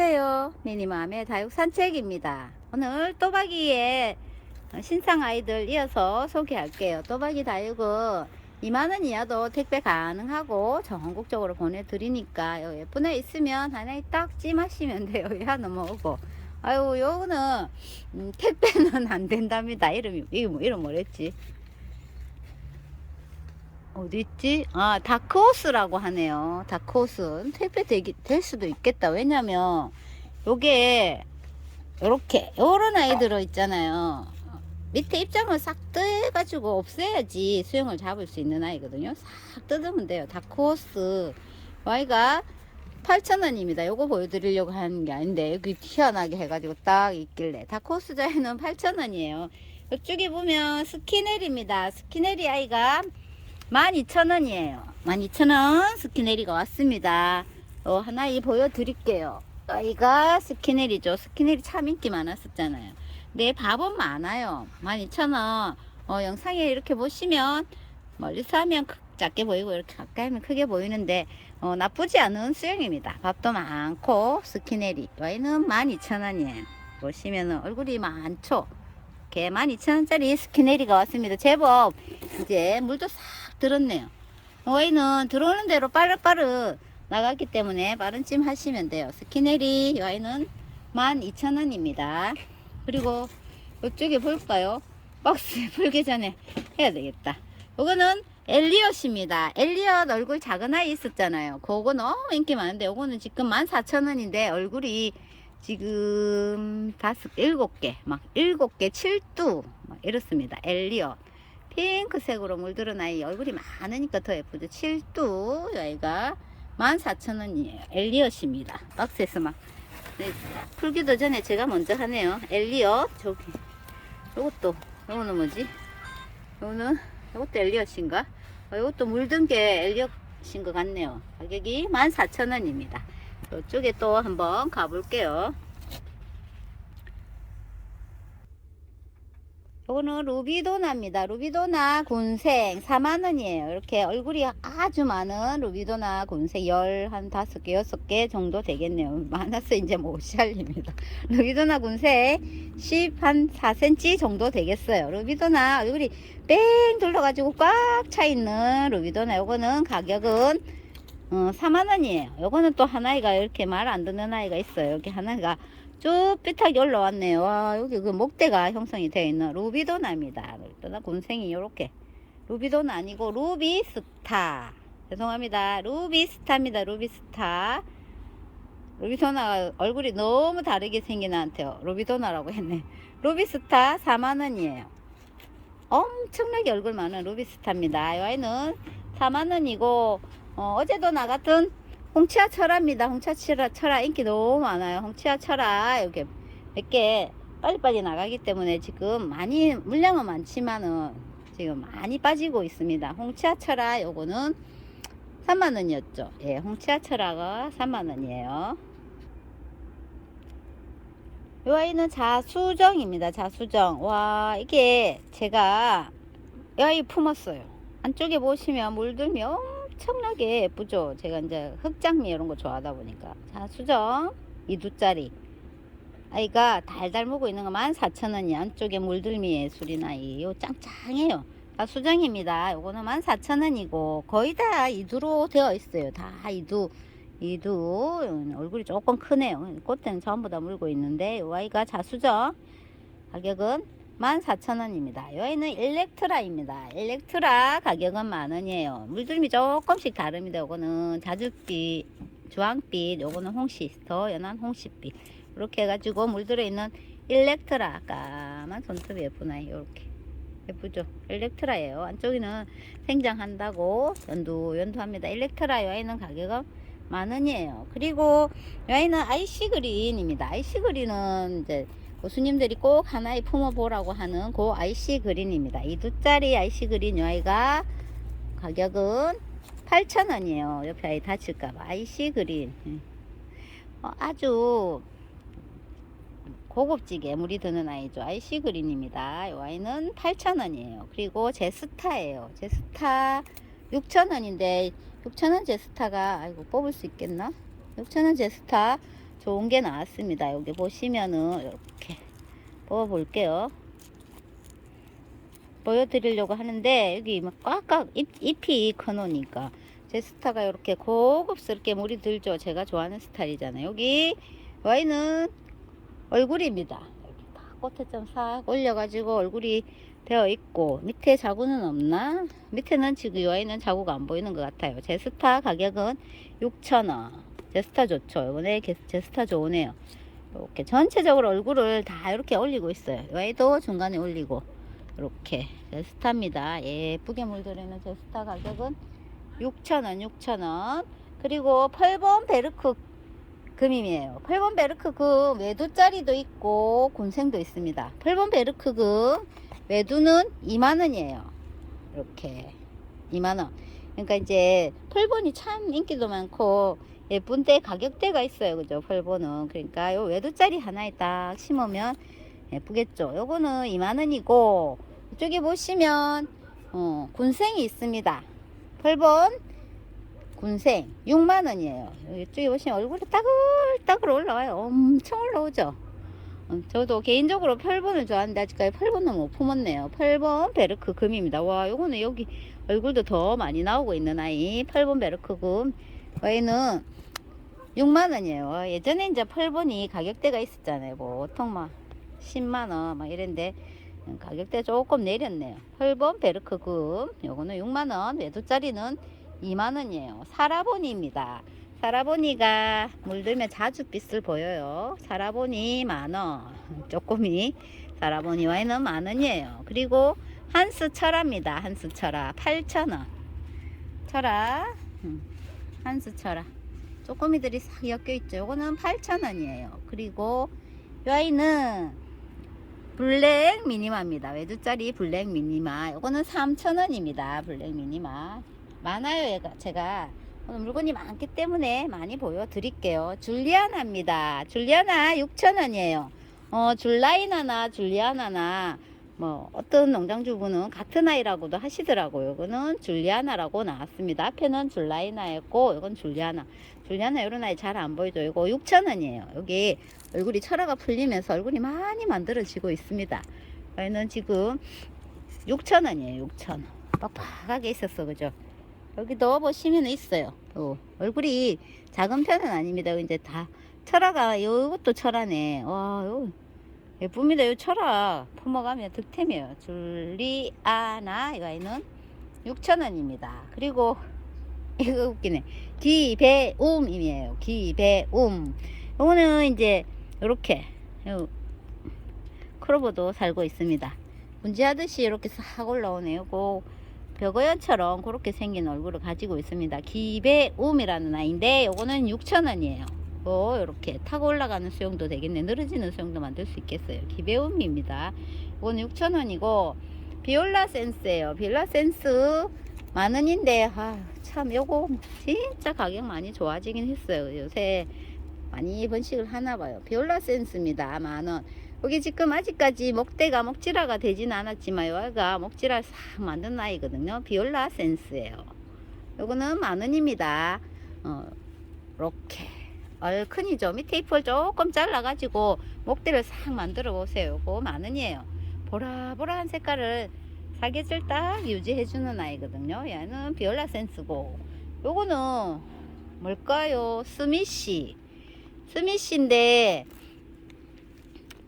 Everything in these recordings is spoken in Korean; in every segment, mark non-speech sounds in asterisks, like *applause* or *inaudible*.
안녕하세요. 미니맘의 다육 산책입니다. 오늘 또박이의 신상 아이들 이어서 소개할게요. 또박이 다육은 2만원 이하도 택배 가능하고 전국적으로 보내드리니까 요 예쁜 애 있으면 하나에 딱 찜하시면 돼요. *laughs* 야 넘어오고. 아유 요거는 음, 택배는 안 된답니다. 이름이 이름, 뭐- 이름 뭐랬지? 어디 있지? 아, 다크호스라고 하네요. 다크호스. 택배 되기, 될 수도 있겠다. 왜냐면, 요게, 요렇게, 요런 아이들 있잖아요. 밑에 입장을 싹 떼가지고 없애야지 수영을 잡을 수 있는 아이거든요. 싹 뜯으면 돼요. 다크호스. Y가 8,000원입니다. 요거 보여드리려고 하는 게 아닌데, 여기 희한하게 해가지고 딱 있길래. 다크호스 자에는 8,000원이에요. 이쪽에 보면 스키넬입니다. 스키넬이 아이가 12,000원이에요. 12,000원 스키네리가 왔습니다. 어, 하나 이 보여드릴게요. 아이가 스키네리죠. 스키네리 참 인기 많았었잖아요. 근데 밥은 많아요. 12,000원. 어, 영상에 이렇게 보시면 멀리서 하면 크- 작게 보이고 이렇게 가까이 하면 크게 보이는데 어, 나쁘지 않은 수영입니다. 밥도 많고 스키네리. 와이는 12,000원이에요. 보시면은 얼굴이 많죠. 이렇게 12,000원짜리 스키네리가 왔습니다. 제법 이제 물도 싹 들었네요. 와인은 들어오는 대로 빠르빠르 나갔기 때문에 빠른 찜 하시면 돼요. 스키네리 와인은 12,000원입니다. 그리고 이쪽에 볼까요? 박스에 풀기 *laughs* 전에 해야 되겠다. 이거는 엘리엇입니다. 엘리엇 얼굴 작은 아이 있었잖아요. 그거 너무 인기 많은데 이거는 지금 14,000원인데 얼굴이 지금 다섯, 일곱 개, 막 일곱 개, 칠두, 막 이렇습니다. 엘리엇. 핑크색으로 물들은 아이 얼굴이 많으니까 더 예쁘죠. 칠두 아이가 14,000원이에요. 엘리엇입니다. 박스에서 막 네, 풀기도 전에 제가 먼저 하네요. 엘리엇 저기 요것도 요거는 뭐지? 요거는 요것도 엘리엇인가? 어, 요것도 물든 게 엘리엇인 것 같네요. 가격이 14,000원입니다. 이쪽에 또 한번 가볼게요. 요거는 루비도나입니다. 루비도나 군생 4만원이에요. 이렇게 얼굴이 아주 많은 루비도나 군생 10, 한 5개, 6개 정도 되겠네요. 많아서 이제 못 살립니다. *laughs* 루비도나 군생 10, 한 4cm 정도 되겠어요. 루비도나 얼굴이 뺑 둘러가지고 꽉 차 있는 루비도나 요거는 가격은 어, 4만원이에요. 요거는 또 하나이가 이렇게 말 안 듣는 아이가 있어요. 이렇게 하나가 쭉 삐딱이 올라왔네요. 와, 여기 그 목대가 형성이 되어 있는 루비도나입니다. 루비도나 군생이 요렇게. 루비도나 아니고 루비스타. 죄송합니다. 루비스타입니다. 루비스타. 루비도나 얼굴이 너무 다르게 생긴 애한테요. 루비도나라고 했네. 루비스타 4만원이에요. 엄청나게 얼굴 많은 루비스타입니다. 이 아이는 4만원이고, 어, 제도 나 같은 홍치아 철화입니다. 홍치아 철화, 철화 인기 너무 많아요. 홍치아 철화 이렇게 몇개 빨리빨리 나가기 때문에 지금 많이 물량은 많지만은 지금 많이 빠지고 있습니다. 홍치아 철화 요거는 3만 원이었죠. 예, 홍치아 철화가 3만 원이에요. 이 아이는 자수정입니다. 자수정. 와, 이게 제가 이 아이 품었어요. 안쪽에 보시면 물들이 엄청나게 예쁘죠. 제가 이제 흑장미 이런 거 좋아하다 보니까. 자 수정 이두짜리. 아이가 달달 무고 있는 거 14,000원이 안쪽에 물들미 예술인 아이. 요 짱짱해요. 자수정입니다. 요거는 14,000원이고 거의 다 이두로 되어 있어요. 다 이두. 이두 음, 얼굴이 조금 크네요. 꽃대는 전부 다 물고 있는데 이 아이가 자수정 가격은 14,000원입니다. 이 아이는 일렉트라입니다. 일렉트라 가격은 만원이에요. 물들미 조금씩 다릅니다. 요거는 자줏빛, 주황빛, 요거는 홍시, 더 연한 홍시빛. 이렇게 해가지고 물들어 있는 일렉트라 까만 손톱이 아이 요렇게 예쁘죠? 일렉트라예요. 안쪽에는 생장한다고 연두 연두합니다. 일렉트라 이 아이는 가격은 만 원이에요. 그리고 여기는 아이시 그린입니다. 아이시 그린은 이제 교수님들이 꼭 하나에 품어보라고 하는 그 아이시 그린입니다. 이 두 짜리 아이시 그린 요 아이가 가격은 8,000원이에요. 옆에 아이 다칠까봐. 아이시 그린. 예. 어, 아주 고급지게 물이 드는 아이죠. 아이시 그린입니다. 이 아이는 8,000원이에요. 그리고 제스타예요. 제스타 6,000원인데 6,000원 제스타가 아이고 뽑을 수 있겠나? 6,000원 제스타 좋은 게 나왔습니다. 여기 보시면은 이렇게 뽑아볼게요. 보여드리려고 하는데 여기 막 꽉꽉 잎, 잎이 커놓으니까 제 스타가 이렇게 고급스럽게 물이 들죠. 제가 좋아하는 스타일이잖아요. 여기 와인은 얼굴입니다. 이렇게 딱 꽃에 좀 싹 올려가지고 얼굴이 되어 있고 밑에 자구는 없나? 밑에는 지금 이 와인은 자구가 안 보이는 것 같아요. 제 스타 가격은 6,000원. 제 스타 좋죠. 이번에 제 스타 좋으네요. 이렇게 전체적으로 얼굴을 다 이렇게 올리고 있어요. 와이도 중간에 올리고 이렇게 제 스타입니다. 예쁘게 물들이는 제 스타 가격은 6,000원, 6,000원. 그리고 8번 베르크 금임이에요. 8번 베르크 금 외두짜리도 있고 곤생도 있습니다. 8번 베르크 금 외두는 2만원이에요. 이렇게 2만원. 그러니까 이제 8번이 참 인기도 많고 예쁜데 가격대가 있어요. 그죠? 8번은. 그러니까 요 외두짜리 하나에 딱 심으면 예쁘겠죠. 요거는 2만원이고 이쪽에 보시면 어, 군생이 있습니다. 8번 군생 6만원이에요. 이쪽에 보시면 얼굴이 따글따글 올라와요. 엄청 올라오죠. 어, 저도 개인적으로 8번을 좋아하는데 아직까지 8번은 못 품었네요. 8번 베르크 금입니다. 와, 요거는 여기 얼굴도 더 많이 나오고 있는 아이. 8번 베르크 금. 와이는 6만원이에요. 예전에 이제 8번이 가격대가 있었잖아요. 뭐, 보통 막 10만원 막 이랬는데 가격대 조금 내렸네요. 8번 베르크 금. 요거는 6만원. 외두짜리는 2만원이에요. 사라보니입니다. 사라보니가 물들면 자주 빛을 보여요. 사라보니 만원. 쪼꼬미. 사라보니 와인은 만원이에요. 그리고 한스 철화입니다. 한스 철화. 8천원. 철화. 음, 한스 철화. 쪼꼬미들이 싹 엮여 있죠. 요거는 8천원이에요. 그리고 이 와인은 블랙 미니마입니다. 외두짜리 블랙 미니마. 요거는 3천원입니다. 블랙 미니마. 많아요, 얘가. 제가. 오늘 물건이 많기 때문에 많이 보여드릴게요. 줄리아나입니다. 줄리아나 6,000원이에요. 어, 줄라이나나 줄리아나나 뭐 어떤 농장주분은 같은 아이라고도 하시더라고요. 이거는 줄리아나라고 나왔습니다. 앞에는 줄라이나였고 이건 줄리아나. 줄리아나 이런 아이 잘 안 보이죠. 이거 6,000원이에요. 여기 얼굴이 철화가 풀리면서 얼굴이 많이 만들어지고 있습니다. 저희는 지금 6,000원이에요. 6,000원. 빡빡하게 있었어. 그죠? 여기 넣어보시면 있어요. 어, 얼굴이 작은 편은 아닙니다. 이제 다 철화가 이것도 철화네. 와, 요 예쁩니다. 이 철화 품어가면 득템이에요. 줄리아나 이 아이는 6,000원입니다. 그리고 이거 웃기네. 기배움이에요. 기배움. 요거는 이제 이렇게 크로버도 살고 있습니다. 문지하듯이 이렇게 싹 올라오네요. 고 벽어연처럼 그렇게 생긴 얼굴을 가지고 있습니다. 기배움이라는 아이인데 요거는 6,000원이에요. 뭐 이렇게 타고 올라가는 수영도 되겠네. 늘어지는 수영도 만들 수 있겠어요. 기배움입니다. 이거는 6,000원이고 비올라 센스예요. 비올라 센스 만 원인데 아, 참 요거 진짜 가격 많이 좋아지긴 했어요. 요새 많이 번식을 하나 봐요. 비올라 센스입니다. 만 원. 여기 지금 아직까지 목대가 목질화가 되진 않았지만 여기가 목질화 싹 만든 아이거든요. 비올라 센스예요. 요거는 만원입니다. 어, 이렇게 얼큰이죠. 밑에 잎을 조금 잘라가지고 목대를 싹 만들어 보세요. 요거 만원이에요. 보라보라한 색깔을 사계절 딱 유지해주는 아이거든요. 얘는 비올라 센스고 요거는 뭘까요? 스미시 스미시인데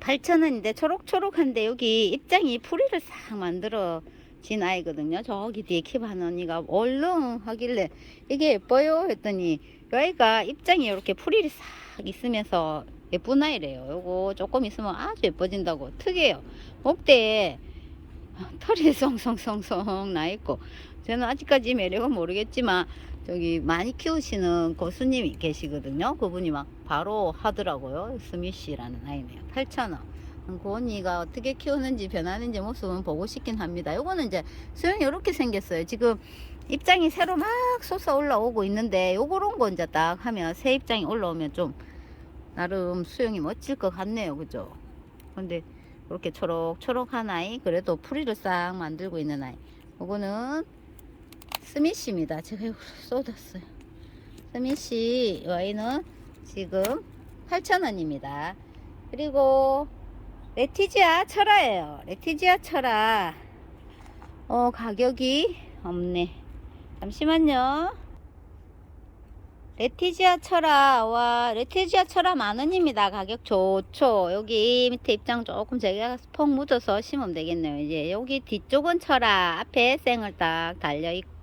8,000원인데 초록초록한데 여기 입장이 풀이를 싹 만들어 진 아이거든요. 저기 뒤에 킵한 언니가 얼른 하길래 이게 예뻐요 했더니 이 아이가 입장이 이렇게 풀이 싹 있으면서 예쁜 아이래요. 요거 조금 있으면 아주 예뻐진다고 특이해요. 목대에 털이 *laughs* 송송송송 나 있고 저는 아직까지 매력은 모르겠지만 저기 많이 키우시는 고수님이 계시거든요. 그분이 막 바로 하더라고요. 스미시라는 아이네요. 8,000원. 그 언니가 어떻게 키우는지 변하는지 모습은 보고 싶긴 합니다. 요거는 이제 수영이 이렇게 생겼어요. 지금 입장이 새로 막 솟아 올라오고 있는데 요거런 거 이제 딱 하면 새 입장이 올라오면 좀 나름 수영이 멋질 것 같네요. 그죠? 근데 이렇게 초록초록한 아이 그래도 풀이를 싹 만들고 있는 아이 요거는 스미시입니다 제가 쏟았어요 스미시 이 아이는 지금 8,000원입니다. 그리고 레티지아 철화예요. 레티지아 철화. 어, 가격이 없네. 잠시만요. 레티지아 철화, 와, 레티지아 철화 만 원입니다. 가격 좋죠. 여기 밑에 입장 조금 제가 펑 묻어서 심으면 되겠네요. 이제 여기 뒤쪽은 철화, 앞에 생을 딱 달려 있고,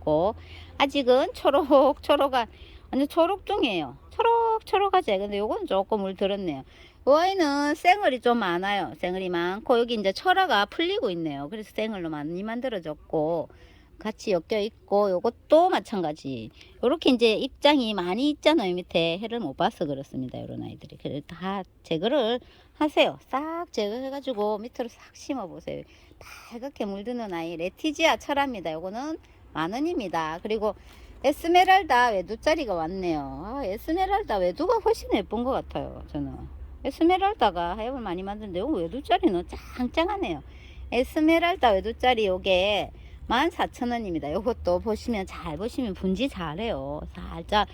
아직은 초록, 초록한, 완전 초록 중이에요. 초록, 초록하지. 근데 요거는 조금 물 들었네요. 이 아이는 생얼이 좀 많아요. 생얼이 많고, 여기 이제 철화가 풀리고 있네요. 그래서 생얼로 많이 만들어졌고, 같이 엮여 있고 요것도 마찬가지 요렇게 이제 입장이 많이 있잖아요 밑에 해를 못 봐서 그렇습니다 요런 아이들이 그래 다 제거를 하세요 싹 제거해 가지고 밑으로 싹 심어 보세요 빨갛게 물드는 아이 레티지아 철합니다 요거는 만원입니다 그리고 에스메랄다 외두짜리가 왔네요 아, 에스메랄다 외두가 훨씬 예쁜 것 같아요 저는 에스메랄다가 하엽을 많이 만드는데 요 외두짜리는 짱짱하네요 에스메랄다 외두짜리 요게 14,000원입니다. 요것도 보시면 잘 보시면 분지 잘해요. 살짝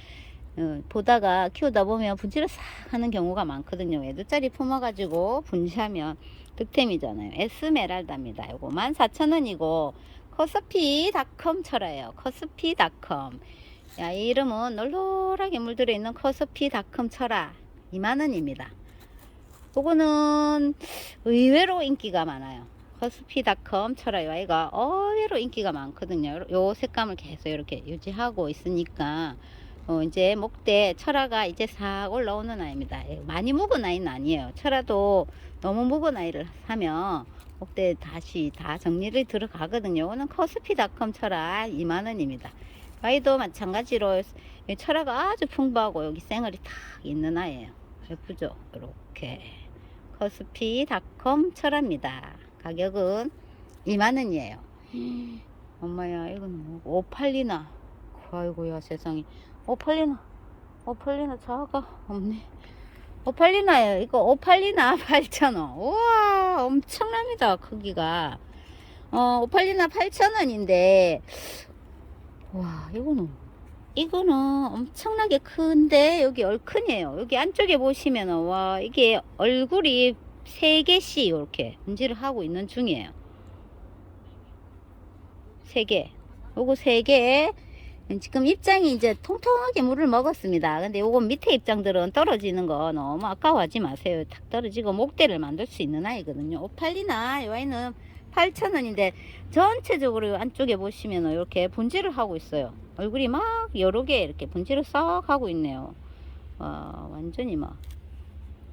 어, 보다가 키우다 보면 분지를 싹 하는 경우가 많거든요. 애도짜리 품어가지고 분지하면 득템이잖아요. 에스메랄다입니다. 요거 14,000원이고 커스피닷컴 철화예요. 커스피닷컴 야, 이 이름은 널널하게 물들어 있는 커스피닷컴 철화 2만 원입니다. 요거는 의외로 인기가 많아요. 커스피닷컴 철화요 아이가 의외로 인기가 많거든요. 요 색감을 계속 이렇게 유지하고 있으니까 어 이제 목대 철화가 이제 싹 올라오는 아이입니다. 예, 많이 묵은 아이는 아니에요. 철화도 너무 묵은 아이를 사면 목대 다시 다 정리를 들어가거든요. 오는 커스피닷컴 철화 2만원입니다. 아이도 마찬가지로 이 철화가 아주 풍부하고 여기 생얼이 탁 있는 아이예요. 예쁘죠? 이렇게 커스피닷컴 철화입니다. 가격은 2만원이에요. *gasps* 엄마야, 이건 뭐, 오팔리나. 아이고야, 세상에. 오팔리나. 오팔리나 자가 없네. 오팔리나예요. 이거 오팔리나 *laughs* 8,000원. 우와, 엄청납니다. 크기가. 어, 오팔리나 8,000원인데, 와, 이거는, 이거는 엄청나게 큰데, 여기 얼큰이에요. 여기 안쪽에 보시면은, 와, 이게 얼굴이 세 개씩 이렇게 분지를 하고 있는 중이에요. 세 개. 요거 세 개. 지금 입장이 이제 통통하게 물을 먹었습니다. 근데 요거 밑에 입장들은 떨어지는 거 너무 아까워하지 마세요. 탁 떨어지고 목대를 만들 수 있는 아이거든요. 오팔리나 요 아이는 8,000원인데 전체적으로 안쪽에 보시면 이렇게 분지를 하고 있어요. 얼굴이 막 여러 개 이렇게 분지를 싹 하고 있네요. 와, 완전히 막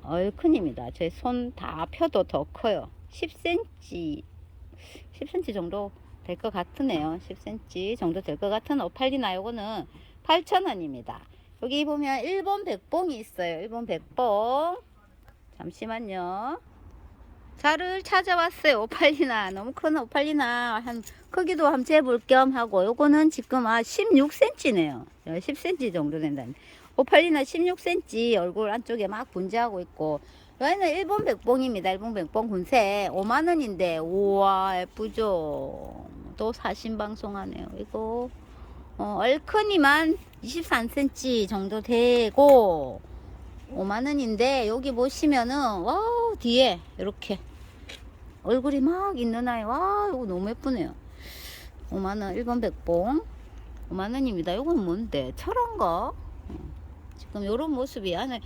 얼큰입니다. 제 손 다 펴도 더 커요. 10cm, 10cm 정도 될 것 같으네요. 10cm 정도 될 것 같은 오팔리나 요거는 8,000원입니다. 여기 보면 일본 백봉이 있어요. 일본 백봉. 잠시만요. 자를 찾아왔어요. 오팔리나. 너무 큰 오팔리나. 한, 크기도 한번 재볼 겸 하고, 요거는 지금 아, 16cm네요. 10cm 정도 된다는. 오팔리나 16cm 얼굴 안쪽에 막 분지하고 있고 여기는 일본 백봉입니다. 일본 백봉 군세 5만 원인데 우와 예쁘죠. 또 사신 방송하네요. 이거 어, 얼큰이만 23cm 정도 되고 5만 원인데 여기 보시면은 와우 뒤에 이렇게 얼굴이 막 있는 아이 와 이거 너무 예쁘네요. 5만원 일본 백봉 5만 원입니다. 이건 뭔데 철원가? 지금 이런 모습이 안에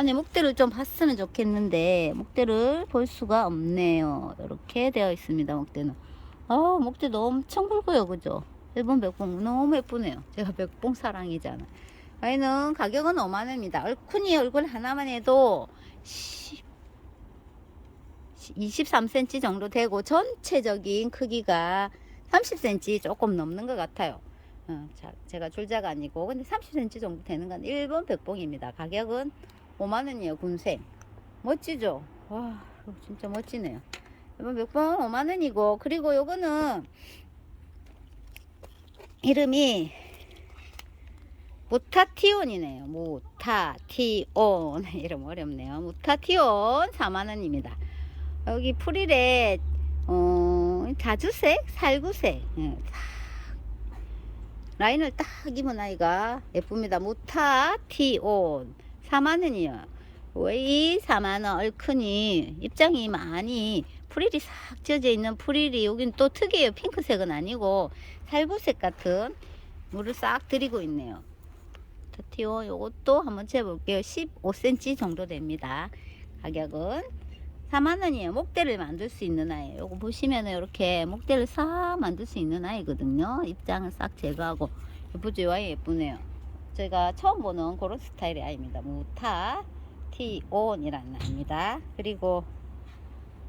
안에 목대를 좀 봤으면 좋겠는데 목대를 볼 수가 없네요. 이렇게 되어 있습니다. 목대는. 아 목대도 엄청 굵어요, 그죠? 일본 백봉 너무 예쁘네요. 제가 백봉 사랑이잖아. 아이는 가격은 5만 원입니다. 얼큰이 얼굴 하나만 해도 10, 23cm 정도 되고 전체적인 크기가 30cm 조금 넘는 것 같아요. 어, 자, 제가 줄자가 아니고 근데 30cm 정도 되는 건 일본 백봉입니다. 가격은 5만원이에요. 군생. 멋지죠? 와 진짜 멋지네요. 일본 백봉 5만원이고 그리고 요거는 이름이 무타티온이네요. 무타티온 *laughs* 이름 어렵네요. 무타티온 4만원입니다. 여기 프릴에 어, 자주색, 살구색 예, 라인을 딱 입은 아이가 예쁩니다. 무타 티온 4만 원이요. 웨이 4만 원 얼큰이 입장이 많이 프릴이 싹 찢어져 있는 프릴이 여긴 또 특이해요. 핑크색은 아니고 살구색 같은 물을 싹 들이고 있네요. 터티오 요것도 한번 재볼게요. 15cm 정도 됩니다. 가격은 4만원이에요. 목대를 만들 수 있는 아이예요. 요거 보시면은 이렇게 목대를 싹 만들 수 있는 아이거든요. 입장을 싹 제거하고 예쁘죠? 이 아이 예쁘네요 제가 처음 보는 그런 스타일의 아이입니다. 무타 티온이라는 아이입니다. 그리고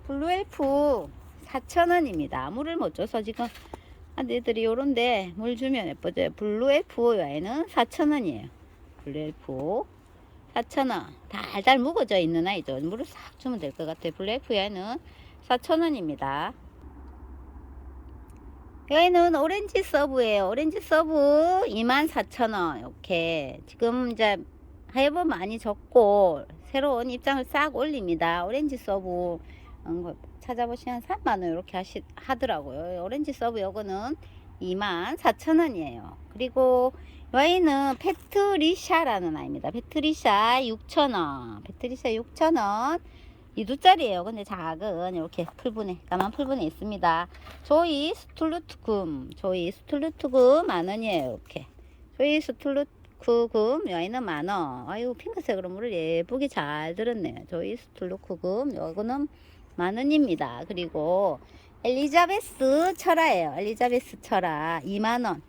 블루엘프 4,000원입니다. 물을 못 줘서 지금 아들들이 요런데 물 주면 예뻐져요 블루엘프 아이는 4,000원이에요. 블루엘프 4,000원. 달달 묵어져 있는 아이죠. 물을 싹 주면 될 것 같아요. 블루엘프 아이는 4,000원입니다 여기는 오렌지 서브예요. 오렌지 서브 24,000원. 이렇게 지금 이제 하여분 많이 적고 새로운 입장을 싹 올립니다. 오렌지 서브 음, 거 찾아보시면 3만 원 이렇게 하시, 하더라고요. 오렌지 서브 요거는 24,000원이에요. 그리고 여기는 페트리샤라는 아이입니다. 페트리샤 6,000원. 페트리샤 6,000원. 이두짜리예요. 근데 작은 이렇게 풀분에 까만 풀분에 있습니다. 조이 스툴루트금 조이 스툴루트금 만 원이에요. 이렇게 조이 스툴루트금 여기는 만 원. 아유 핑크색으로 물을 예쁘게 잘 들었네요. 조이 스툴루트금 요거는 만 원입니다. 그리고 엘리자베스 철화예요. 엘리자베스 철화 2만 원.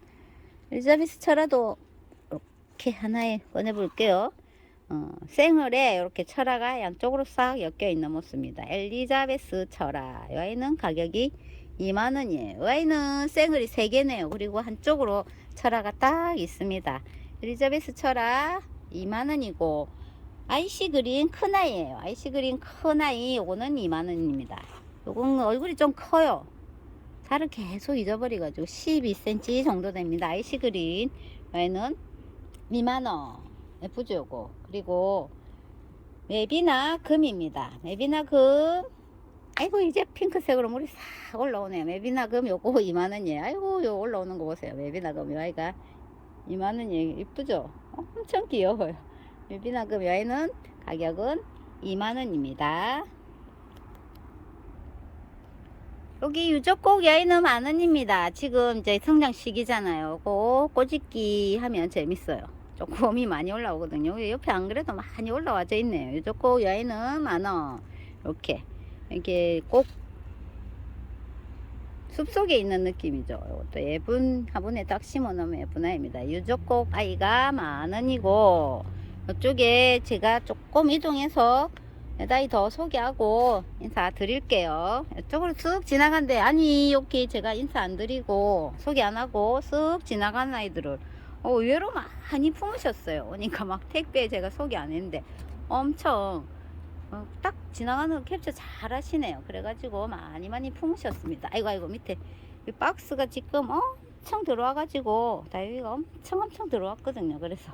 엘리자베스 철화도 이렇게 하나에 꺼내 볼게요. 어, 생얼에 이렇게 철화가 양쪽으로 싹 엮여 있는 모습입니다. 엘리자베스 철화. 이 아이는 가격이 2만원이에요. 이 아이는 생얼이 3개네요. 그리고 한쪽으로 철화가 딱 있습니다. 엘리자베스 철화 2만원이고, 아이시 그린 큰 아이예요. 아이시 그린 큰 아이, 요거는 2만원입니다. 요건 얼굴이 좀 커요. 살을 계속 잊어버려가지고 12cm 정도 됩니다. 아이시 그린. 얘는 2만원. 예쁘죠 요거. 그리고 맵이나 금입니다. 맵이나 금. 아이고 이제 핑크색으로 물이 싹 올라오네요. 맵이나 금 요거 *laughs* 2만원이에요 아이고 요 올라오는 거 보세요. 맵이나 금 여기가 2만원이에요 이쁘죠? 엄청 귀여워요. 맵이나 금 여기는 가격은 2만원입니다. 여기 유적곡 여인은 만원입니다. 지금 이제 성장 시기잖아요. 고 꼬집기 하면 재밌어요 조금이 많이 올라오거든요. 옆에 안 그래도 많이 올라와져 있네요. 요쪽 여인은 만원. 이렇게. 이렇게 꼭 숲속에 있는 느낌이죠. 이것도 예쁜 화분에 딱 심어 놓으면 예쁜 아이입니다. 유적곡 아이가 만원이고, 이쪽에 제가 조금 이동해서 매다이 더 소개하고 인사 드릴게요. 이쪽으로 쓱 지나간데, 아니, 여기 제가 인사 안 드리고, 소개 안 하고, 쓱 지나간 아이들을 어, 의외로 많이 품으셨어요. 오니까 *laughs* 막 택배 제가 소개 안 했는데 엄청 어, 딱 지나가는 거 캡처 잘 하시네요. 그래가지고 많이 많이 품으셨습니다. 아이고, 아이고, 밑에 이 박스가 지금 엄청 들어와가지고 다이비가 엄청 엄청 들어왔거든요. 그래서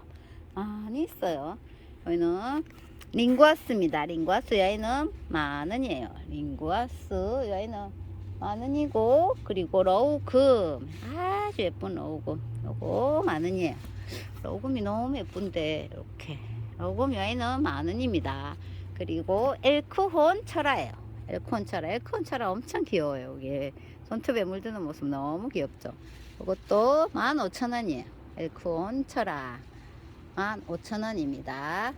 많이 있어요. 여기는 링구아스입니다. 링구아스 여기는 만 원이에요. 링구아스 여기는 만 원이고 그리고 러우금. 아주 예쁜 러우금. 요거 만 원이에요. 러우금이 너무 예쁜데 이렇게. 러우금 여기는 만 원입니다. 그리고 엘크혼 철화예요. 엘크혼 철화. 엘크혼 철화 엄청 귀여워요 이게. 손톱에 물드는 모습 너무 귀엽죠? 이것도 만 오천 원이에요. 엘크혼 철화. 만 오천 원입니다.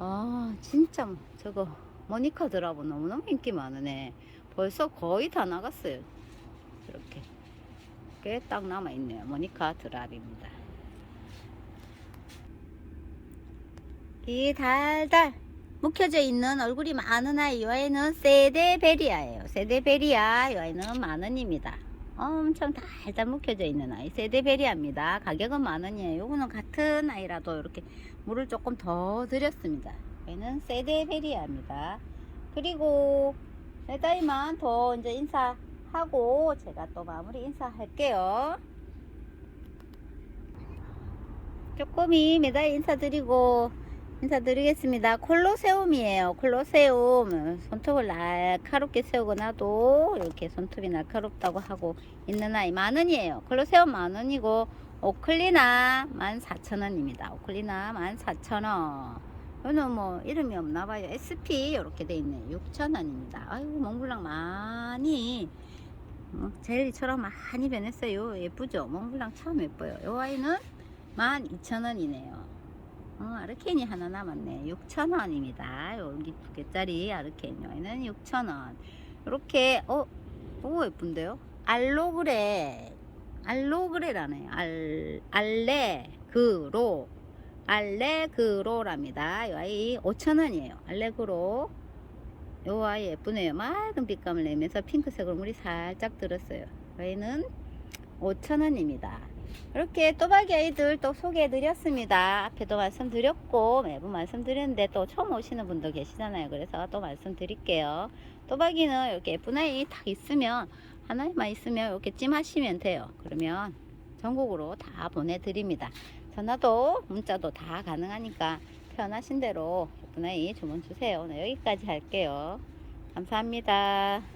아 진짜 저거 모니카 드라브 너무너무 인기 많으네 벌써 거의 다 나갔어요. 이렇게. 꽤딱 남아있네요. 모니카 드랍입니다. 이 달달 묵혀져 있는 얼굴이 많은 아이 이 아이는 세데베리아예요. 세데베리아 이 아이는 만원입니다. 엄청 달달 묵혀져 있는 아이 세데베리아입니다. 가격은 만원이에요. 이거는 같은 아이라도 이렇게 물을 조금 더 드렸습니다. 얘는 세데베리아입니다. 그리고 메다이만 더 이제 인사하고 제가 또 마무리 인사할게요. 조금이 메다이 인사드리고 인사드리겠습니다. 콜로세움이에요. 콜로세움. 손톱을 날카롭게 세우고 나도 이렇게 손톱이 날카롭다고 하고 있는 아이 만원이에요. 콜로세움 만원이고 오클리나 14,000원입니다. 오클리나 14,000원. 이거는 뭐 이름이 없나 봐요. SP 이렇게 돼 있네. 6,000원입니다. 아이고 몽블랑 많이 어, 젤리처럼 많이 변했어요. 예쁘죠? 몽블랑 참 예뻐요. 이 아이는 12,000원이네요. 어, 아르케인이 하나 남았네. 6,000원입니다. 여기 두 개짜리 아르케인 여기는 6,000원. 이렇게 어, 오 예쁜데요? 알로그레 알로그레라네요. 알 알레 그로 알레그로랍니다. 이 아이 5,000원이에요. 알레그로 요 아이 예쁘네요. 맑은 빛감을 내면서 핑크색으로 물이 살짝 들었어요. 저희는 5,000원입니다. 이렇게 또박이 아이들 또 소개해 드렸습니다. 앞에도 말씀드렸고 매번 말씀드렸는데 또 처음 오시는 분도 계시잖아요. 그래서 또 말씀드릴게요. 또박이는 이렇게 예쁜 아이 딱 있으면 하나만 있으면 이렇게 찜하시면 돼요. 그러면 전국으로 다 보내드립니다. 전화도 문자도 다 가능하니까 편하신 대로 아이 주문 주세요. 오늘 여기까지 할게요. 감사합니다.